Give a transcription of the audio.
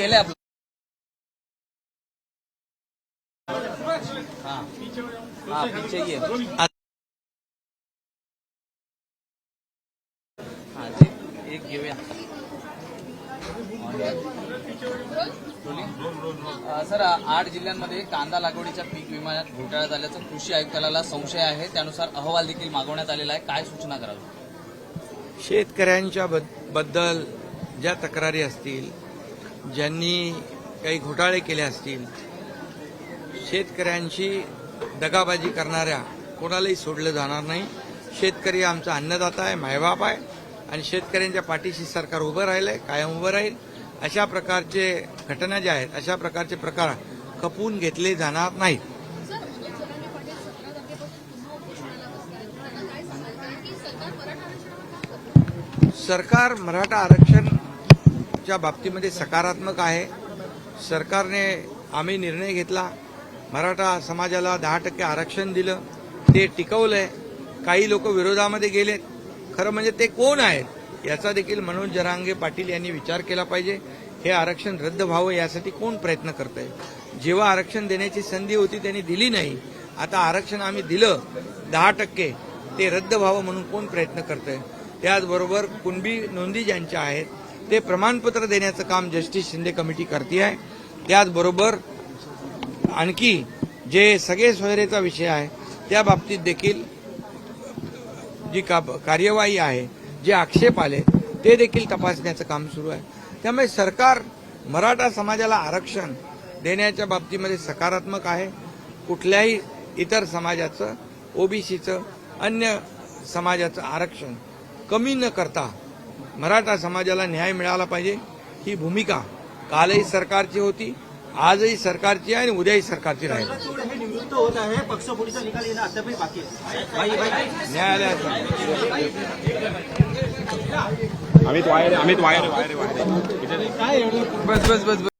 गेले आपलं. पीछे एक घेऊया. सर आठ जिल्ह्यांमध्ये कांदा लागवडीच्या पीक विम्यात घोटाळा झाल्याचा कृषी आयुक्तालयाला संशय आहे. त्यानुसार अहवाल देखील मागवण्यात आलेला आहे. काय सूचना करावी शेतकऱ्यांच्या बद्दल ज्या तक्रारी असतील ज्यांनी काही घोटाळे केले असतील शेतकऱ्यांशी दगाबाजी करणाऱ्या कोणालाही सोडलं जाणार नाही. शेतकरी आमचा अन्नदाता आहे मायबाप आहे आणि शेतकऱ्यांच्या पाठीशी सरकार उभं राहिलंय कायम उभं राहील. अशा प्रकारचे घटना ज्या आहेत अशा प्रकारचे प्रकार खपवून घेतले जाणार नाहीत. सरकार मराठा आरक्षण काम बाबतीमध्ये सकारात्मक आहे. सरकारने आम्ही निर्णय घेतला. मराठा समाजाला दहा टक्के आरक्षण दिलं. ते टिकवलंय. काही लोक विरोधामध्ये गेलेत. खरं म्हणजे ते कोण आहेत? याचा देखील मनोज जरांगे पाटील यांनी विचार केला पाहिजे. हे आरक्षण रद्द व्हावं यासाठी कोण प्रयत्न करत आहे जेव्हा आरक्षण देण्याची संधी होती त्यांनी दिली नाही. आता आरक्षण आम्ही दिलं दहा टक्के ते रद्द व्हावं म्हणून कोण प्रयत्न करतंय? त्याचबरोबर कुणबी नोंदी ज्यांच्या आहेत ते प्रमाणपत्र देण्याचं काम जस्टिस शिंदे कमिटी करते आहे. त्याचबरोबर आणखी जे सगळे सोयरेचा विषय आहे त्या बाबतीत देखील जी का कार्यवाही आहे जे आक्षेप आले ते देखील तपासण्याचं काम सुरू आहे. त्यामुळे सरकार मराठा समाजाला आरक्षण देण्याच्या बाबतीमध्ये सकारात्मक आहे. कुठल्याही इतर समाजाचं ओबीसीचं अन्य समाजाचं आरक्षण कमी न करता मराठा समाजाला न्याय मिळाला पाहिजे. ही भूमिका कालही सरकारची होती आजही सरकारची आहे आणि उद्याही सरकारची राहील. चंद्रचूड हे निवृत्त होत आहे पक्षफोडीचा निकाल येणं अद्यापही बाकी आहे. भाई भाई न्यायालयात. अमित वायर अमित वायर. वायर वायर बस बस बस.